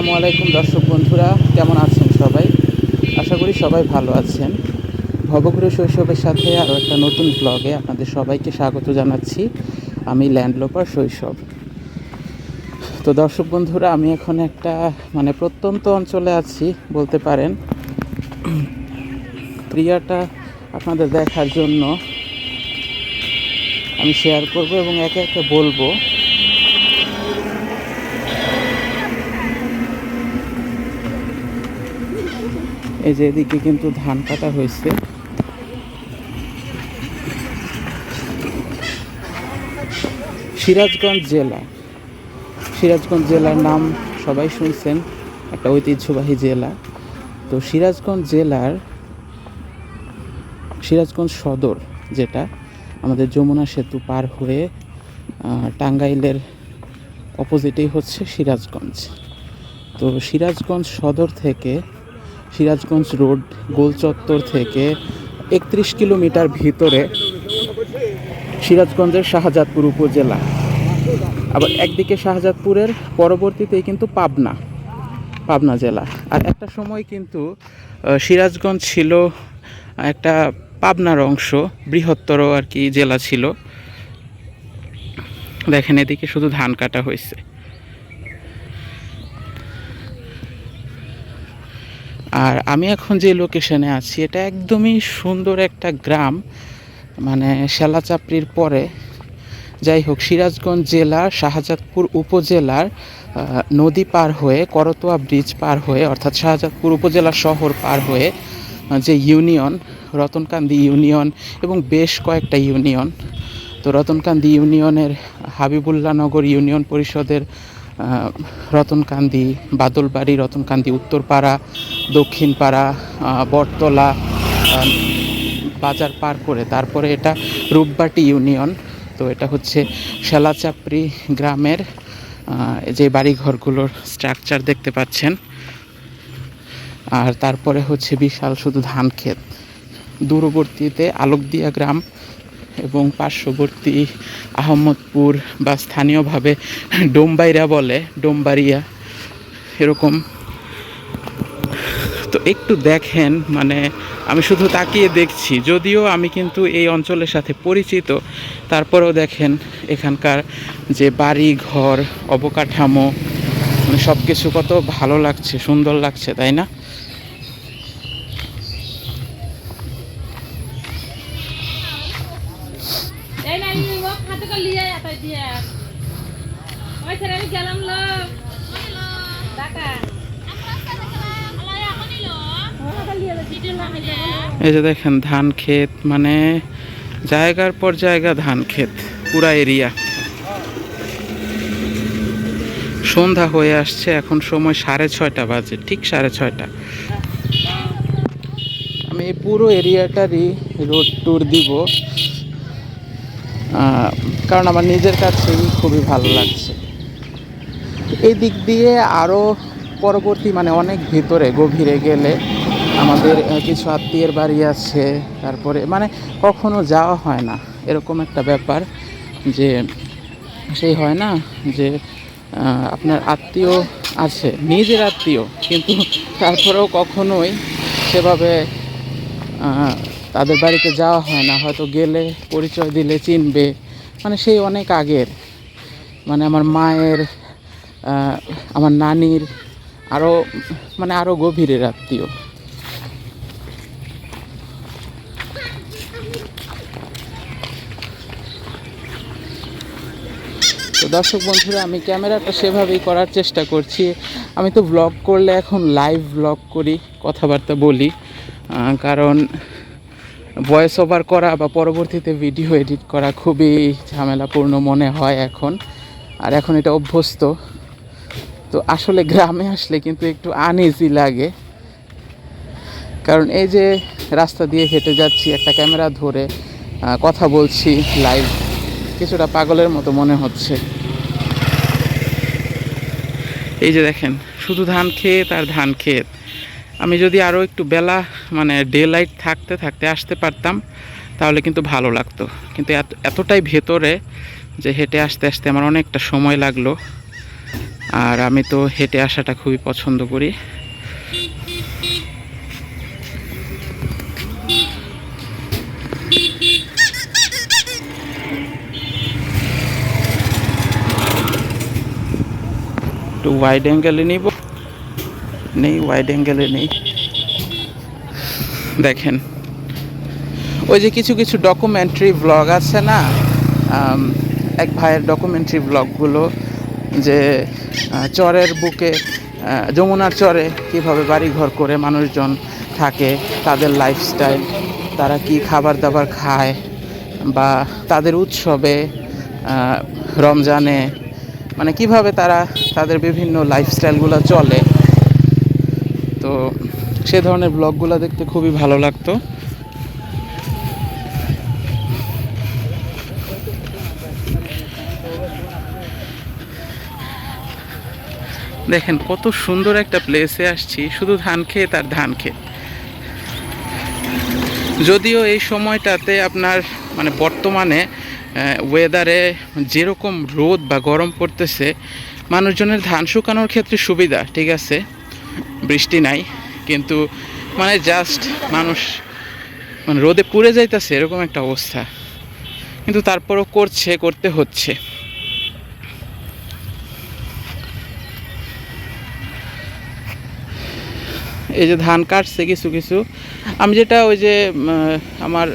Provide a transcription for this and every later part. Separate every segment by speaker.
Speaker 1: আসসালামু আলাইকুম দর্শক বন্ধুরা, কেমন আছেন সবাই? আশা করি সবাই ভালো আছেন। ভবঘুরে শৈশবের সাথে আরও একটা নতুন ব্লগে আপনাদের সবাইকে স্বাগত জানাচ্ছি। আমি ল্যান্ডলোপার শৈশব। তো দর্শক বন্ধুরা, আমি এখন একটা মানে প্রত্যন্ত অঞ্চলে আছি, বলতে পারেন। প্রিয়াটা আপনাদের দেখার জন্য আমি শেয়ার করব এবং একে একে বলব। এই যে এদিকে কিন্তু ধান কাটা হয়েছে। সিরাজগঞ্জ জেলা। সিরাজগঞ্জ জেলার নাম সবাই শুনছেন, একটা ঐতিহ্যবাহী জেলা। তো সিরাজগঞ্জ জেলার সিরাজগঞ্জ সদর যেটা, আমাদের যমুনা সেতু পার হয়ে টাঙ্গাইলের অপোজিটেই হচ্ছে সিরাজগঞ্জ। তো সিরাজগঞ্জ সদর থেকে সিরাজগঞ্জ রোড গোলচত্বর থেকে একত্রিশ কিলোমিটার ভিতরে সিরাজগঞ্জের শাহজাদপুর উপজেলা। আবার একদিকে শাহজাদপুরের, পরবর্তীতেই কিন্তু পাবনা পাবনা জেলা। আর একটা সময় কিন্তু সিরাজগঞ্জ ছিল একটা পাবনার অংশ, বৃহত্তর আর কি জেলা ছিল। দেখেন এদিকে শুধু ধান কাটা হয়েছে। আর আমি এখন যে লোকেশনে আছি, এটা একদমই সুন্দর একটা গ্রাম মানে শ্যালাচাপড়ির পরে। যাই হোক, সিরাজগঞ্জ জেলার শাহজাদপুর উপজেলার নদী পার হয়ে, করতোয়া ব্রিজ পার হয়ে, অর্থাৎ শাহজাদপুর উপজেলা শহর পার হয়ে যে ইউনিয়ন রতনকান্দি ইউনিয়ন এবং বেশ কয়েকটা ইউনিয়ন তো রতনকান্দি ইউনিয়নের হাবিবুল্লাহনগর ইউনিয়ন পরিষদের রতনকান্দি, বাদলবাড়ি, রতনকান্দি, উত্তরপাড়া দক্ষিণপাড়া বটতলা বাজার পার করে তারপরে এটা রূপবাটি ইউনিয়ন। তো এটা হচ্ছে শেলাচাপড়ি গ্রামের যে বাড়িঘরগুলোর স্ট্রাকচার দেখতে পাচ্ছেন। আর তারপরে হচ্ছে বিশাল শুধু ধান ক্ষেত। দূরবর্তীতে আলোকদিয়া গ্রাম এবং পার্শ্ববর্তী আহমদপুর বা স্থানীয়ভাবে ডোমবাইরা বলে, ডোমবাড়িয়া, এরকম তো একটু দেখেন মানে আমি শুধু তাকিয়ে দেখছি, যদিও আমি কিন্তু এই অঞ্চলের সাথে পরিচিত। তারপরেও দেখেন এখানকার যে বাড়ি ঘর অবকাঠামো মানে সব কিছু কত ভালো লাগছে, সুন্দর লাগছে, তাই না
Speaker 2: এই নাই ও খাতে কর লিয়ে এত দিয়ে ওই ছেড়ে আমি গেলাম লো টাকা
Speaker 1: এই যে দেখেন, ধান ক্ষেত মানে জায়গার পর জায়গা ধান ক্ষেত, পুরা এরিয়া। সন্ধ্যা হয়ে আসছে, এখন সময় সাড়ে ছয়টা বাজে, ঠিক সাড়ে ছয়টা। আমি এই পুরো এরিয়াটারই রোড ট্যুর দিব। কারণ আমার নিজের কাছেই খুবই ভালো লাগছে। এই দিক দিয়ে আরও পরবর্তী মানে অনেক ভিতরে, গভীরে গেলে আমাদের কিছু আত্মীয়ের বাড়ি আছে, তারপরে মানে কখনো যাওয়া হয় না। এরকম একটা ব্যাপার যে সেই হয় না যে আপনার আত্মীয় আছে, নিজের আত্মীয়, কিন্তু তারপরেও কখনোই সেভাবে তাদের বাড়িতে যাওয়া হয় না। হয়তো গেলে পরিচয় দিলে চিনবে। মানে সেই অনেক আগের। মানে আমার মায়ের আমার নানির আরও মানে আরও গভীরের আত্মীয়। দর্শক বন্ধুরা, আমি ক্যামেরাটা সেভাবেই করার চেষ্টা করছি। আমি তো ব্লগ করলে এখন লাইভ ব্লগ করি, কথাবার্তা বলি। কারণ ভয়েস ওভার করা বা পরবর্তীতে ভিডিও এডিট করা খুবই ঝামেলাপূর্ণ মনে হয় এখন। আর এখন এটা অভ্যস্ত। তো আসলে গ্রামে আসলে কিন্তু একটু আনইজি লাগে। কারণ এই যে রাস্তা দিয়ে হেঁটে যাচ্ছি, একটা ক্যামেরা ধরে কথা বলছি লাইভ কিছুটা পাগলের মতো মনে হচ্ছে। এই যে দেখেন, শুধু ধান ক্ষেত আর ধান ক্ষেত। আমি যদি আরও একটু বেলা মানে ডে লাইট থাকতে থাকতে আসতে পারতাম, তাহলে কিন্তু ভালো লাগতো। কিন্তু এত, এতটাই ভেতরে যে হেঁটে আসতে আসতে আমার অনেকটা সময় লাগল। আর আমি তো হেঁটে আসাটা খুবই পছন্দ করি। একটু ওয়াইড অ্যাঙ্গেলে নিব। নেই ওয়াইড অ্যাঙ্গেলে নেই। দেখেন। ওই যে কিছু কিছু ডকুমেন্টারি ব্লগ আছে না? এক ভাইয়ের ডকুমেন্টারি ব্লগগুলো যে চরের বুকে যমুনার চরে কীভাবে বাড়িঘর করে মানুষজন থাকে, তাদের লাইফস্টাইল তারা কি খাবার দাবার খায় বা তাদের উৎসবে রমজানে মানে কীভাবে তারা তাদের বিভিন্ন লাইফস্টাইলগুলো চলে। তো সে ধরনের ব্লগগুলো দেখতে খুবই ভালো লাগতো। দেখেন, কত সুন্দর একটা প্লেসে আসছি, শুধু ধান খেয়ে তার ধান খেয়ে যদিও এই সময়টাতে আপনার মানে বর্তমানে ওয়েদারে যেরকম রোদ বা গরম পড়তেছে, মানুষজনের ধান শুকানোর ক্ষেত্রে সুবিধা, ঠিক আছে? বৃষ্টি নাই, কিন্তু মানে জাস্ট মানুষ মানে রোদে পুড়ে যাইতেছে, এরকম একটা অবস্থা। কিন্তু তারপরও করছে, করতে হচ্ছে। এই যে ধান কাটছে কিছু কিছু, আমি যেটা ওই যে আমার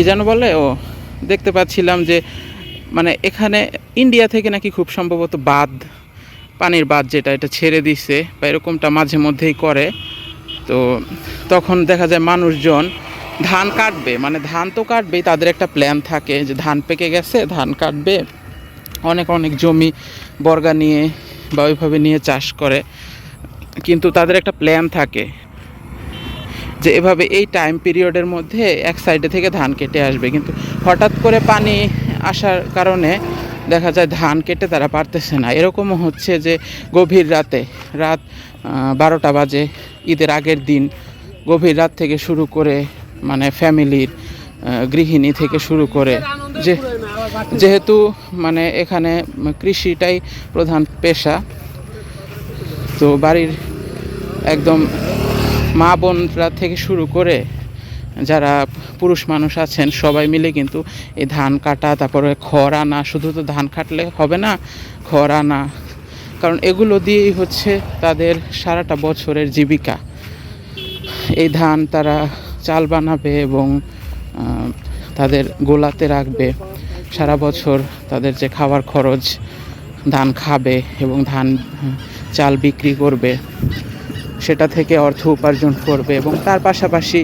Speaker 1: কি যেন বলে? ও, দেখতে পাচ্ছিলাম যে মানে এখানে ইন্ডিয়া থেকে নাকি খুব সম্ভবত বাঁধ, পানির বাঁধ যেটা, এটা ছেড়ে দিছে বা এরকমটা মাঝে মধ্যেই করে। তো তখন দেখা যায় মানুষজন ধান কাটবে মানে ধান তো কাটবেই, তাদের একটা প্ল্যান থাকে যে ধান পেকে গেছে, ধান কাটবে, অনেক অনেক জমি বর্গা নিয়ে বা ওইভাবে নিয়ে চাষ করে। কিন্তু তাদের একটা প্ল্যান থাকে যে এভাবে এই টাইম পিরিয়ডের মধ্যে এক সাইডে থেকে ধান কেটে আসবে। কিন্তু হঠাৎ করে পানি আসার কারণে দেখা যায় ধান কেটে তারা পারতেছে না। এরকমও হচ্ছে যে গভীর রাতে, রাত বারোটা বাজে ঈদের আগের দিন গভীর রাত থেকে শুরু করে মানে ফ্যামিলির গৃহিণী থেকে শুরু করে যে যেহেতু মানে এখানে কৃষিটাই প্রধান পেশা, তো বাড়ির একদম মা বোনরা থেকে শুরু করে যারা পুরুষ মানুষ আছেন, সবাই মিলে কিন্তু এই ধান কাটা, তারপরে খড় আনা, শুধু তো ধান কাটলে হবে না, খড় আনা। কারণ এগুলো দিয়েই হচ্ছে তাদের সারাটা বছরের জীবিকা। এই ধান তারা চাল বানাবে এবং তাদের গোলাতে রাখবে। সারা বছর তাদের যে খাবার খরচ, ধান খাবে এবং ধান, চাল বিক্রি করবে। সেটা থেকে অর্থ উপার্জন করবে এবং তার পাশাপাশি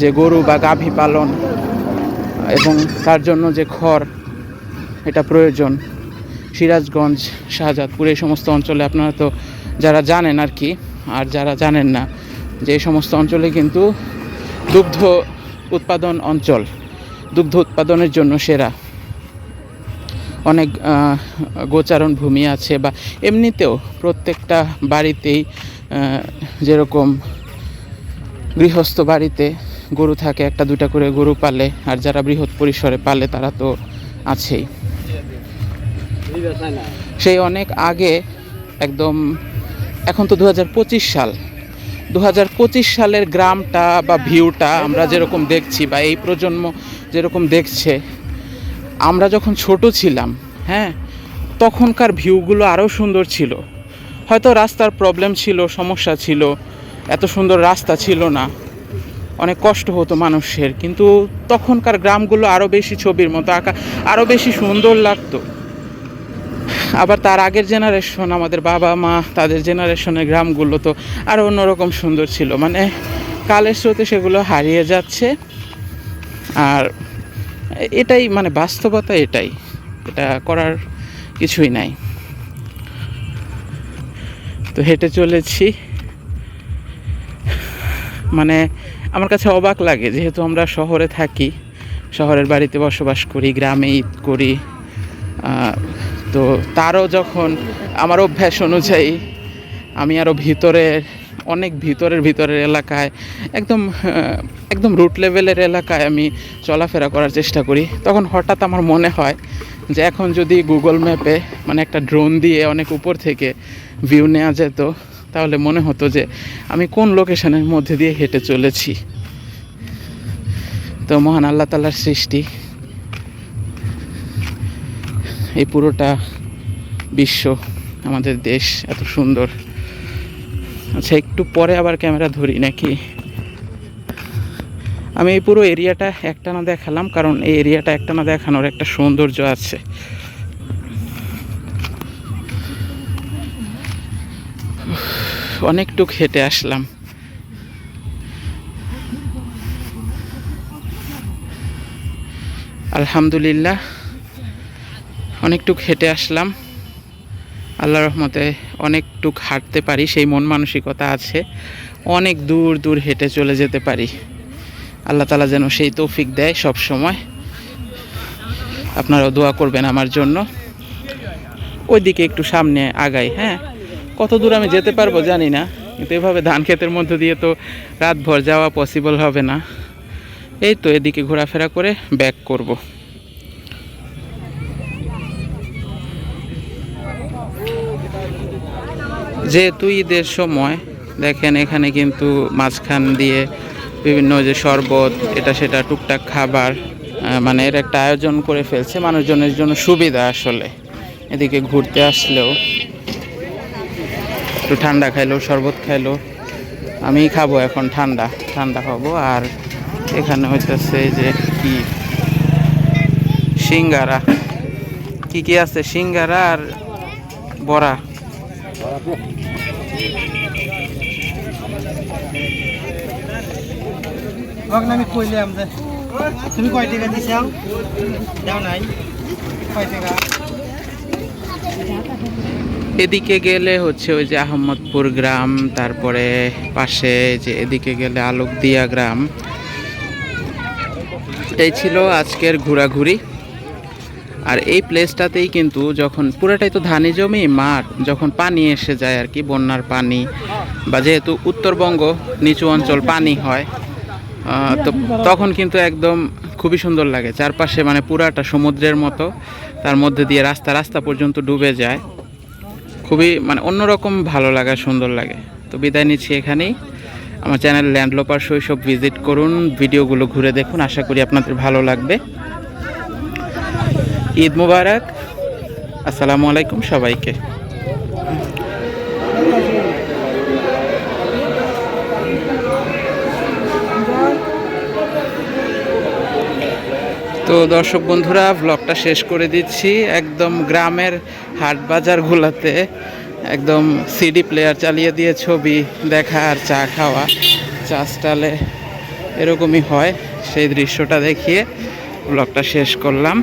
Speaker 1: যে গরু বা গাভী পালন এবং তার জন্য যে খড়, এটা প্রয়োজন। সিরাজগঞ্জ, শাহজাদপুর, এই সমস্ত অঞ্চলে আপনারা তো যারা জানেন আর কি, আর যারা জানেন না, যে এই সমস্ত অঞ্চলে কিন্তু দুগ্ধ উৎপাদন অঞ্চল, দুগ্ধ উৎপাদনের জন্য সেরা। অনেক গোচারণ ভূমি আছে বা এমনিতেও প্রত্যেকটা বাড়িতেই যেরকম গৃহস্থ বাড়িতে গরু থাকে, একটা দুটা করে গরু পালে, আর যারা বৃহৎ পরিসরে পালে তারা তো আছেই। সেই অনেক আগে একদম, এখন তো দু হাজার পঁচিশ সাল। দু হাজার পঁচিশ সালের গ্রামটা বা ভিউটা আমরা যেরকম দেখছি বা এই প্রজন্ম যেরকম দেখছে, আমরা যখন ছোট ছিলাম হ্যাঁ তখনকার ভিউগুলো আরও সুন্দর ছিল। হয়তো রাস্তার প্রবলেম ছিল, সমস্যা ছিল, এত সুন্দর রাস্তা ছিল না। অনেক কষ্ট হতো মানুষের, কিন্তু তখনকার গ্রামগুলো আরও বেশি ছবির মতো আঁকা আরও বেশি সুন্দর লাগতো। আবার তার আগের জেনারেশন আমাদের বাবা, মা, তাদের জেনারেশনের গ্রামগুলো তো আরও অন্যরকম সুন্দর ছিল। মানে কালের স্রোতে সেগুলো হারিয়ে যাচ্ছে। আর এটাই মানে বাস্তবতা এটাই। এটা করার কিছুই নাই। তো হেঁটে চলেছি। মানে আমার কাছে অবাক লাগে যেহেতু আমরা শহরে থাকি, শহরের বাড়িতে বসবাস করি, গ্রামে ঈদ করি তো তারও যখন আমার অভ্যাস অনুযায়ী আমি আরও ভিতরের অনেক ভিতরের ভিতরের এলাকায়, একদম একদম রুট লেভেলের এলাকায় আমি চলাফেরা করার চেষ্টা করি। তখন হঠাৎ আমার মনে হয় যে এখন যদি গুগল ম্যাপে মানে একটা ড্রোন দিয়ে অনেক উপর থেকে ভিউ নেওয়া যেত, তাহলে মনে হতো যে আমি কোন লোকেশনের মধ্যে দিয়ে হেঁটে চলেছি। তো মহান আল্লাহ তালার সৃষ্টি, এই পুরোটা বিশ্ব, আমাদের দেশ এত সুন্দর। আচ্ছা একটু পরে আবার ক্যামেরা ধরি নাকি? আমি এই পুরো এরিয়াটা একটানা দেখালাম, কারণ এই এরিয়াটা একটানা দেখানোর একটা সৌন্দর্য আছে। অনেকটুক হেঁটে আসলাম। আলহামদুলিল্লাহ, অনেকটুক হেঁটে আসলাম। আল্লাহ রহমতে অনেকটুক হাঁটতে পারি, সেই মন মানসিকতা আছে। অনেক দূর দূর হেঁটে চলে যেতে পারি। আল্লাহ তালা যেন সেই তৌফিক দেয় সব সময়। আপনারাও দোয়া করবেন আমার জন্য। ওইদিকে একটু সামনে আগাই হ্যাঁ? কত দূর আমি যেতে পারব জানি না, কিন্তু এভাবে ধান ক্ষেতের মধ্যে দিয়ে তো রাতভর যাওয়া পসিবল হবে না। এই তো এদিকে ঘোরাফেরা করে ব্যাক করব। যেহেতু ঈদের সময়, দেখেন এখানে কিন্তু মাঝখান দিয়ে বিভিন্ন যে শরবত, এটা সেটা টুকটাক খাবার মানে এর একটা আয়োজন করে ফেলছে মানুষজনের জন্য সুবিধা আসলে। এদিকে ঘুরতে আসলেও একটু ঠান্ডা খাইলো, শরবত খাইলো। আমি খাব এখন ঠান্ডা ঠান্ডা খাব। আর এখানে হইতেছে যে কি? সিঙ্গারা। কি কি আছে? সিঙ্গারা আর বড়া।
Speaker 3: আমি কইলাম তুমি কয় টাকা দিছাও? দাও নাই। কয় টাকা?
Speaker 1: এদিকে গেলে হচ্ছে ওই যে আহমদপুর গ্রাম, তারপরে পাশে যে এদিকে গেলে আলোকদিয়া গ্রাম। এটাই ছিল আজকের ঘোরাঘুরি। আর এই প্লেসটাতেই কিন্তু যখন, পুরাটাই তো ধানি জমি, মাঠ, যখন পানি এসে যায় আর কি, বন্যার পানি বা যেহেতু উত্তরবঙ্গ, নিচু অঞ্চল পানি হয় তো তখন কিন্তু একদম খুবই সুন্দর লাগে। চারপাশে মানে পুরাটা সমুদ্রের মতো, তার মধ্যে দিয়ে রাস্তা রাস্তা পর্যন্ত ডুবে যায়। খুবই মানে অন্যরকম ভালো লাগা, সুন্দর লাগে। তো বিদায় নিচ্ছি এখানেই। আমার চ্যানেল ল্যান্ডলোপার শৈশব ভিজিট করুন, ভিডিওগুলো ঘুরে দেখুন, আশা করি আপনাদের ভালো লাগবে। ঈদ মুবারক। আসসালামু আলাইকুম সবাইকে। তো দর্শক বন্ধুরা ব্লগটা শেষ করে দিচ্ছি। একদম গ্রামের হাট বাজারগুলোতে একদম সিডি প্লেয়ার চালিয়ে দিয়ে ছবি দেখা আর চা খাওয়া, চা স্টালে এরকমই হয়। সেই দৃশ্যটা দেখিয়ে ব্লগটা শেষ করলাম।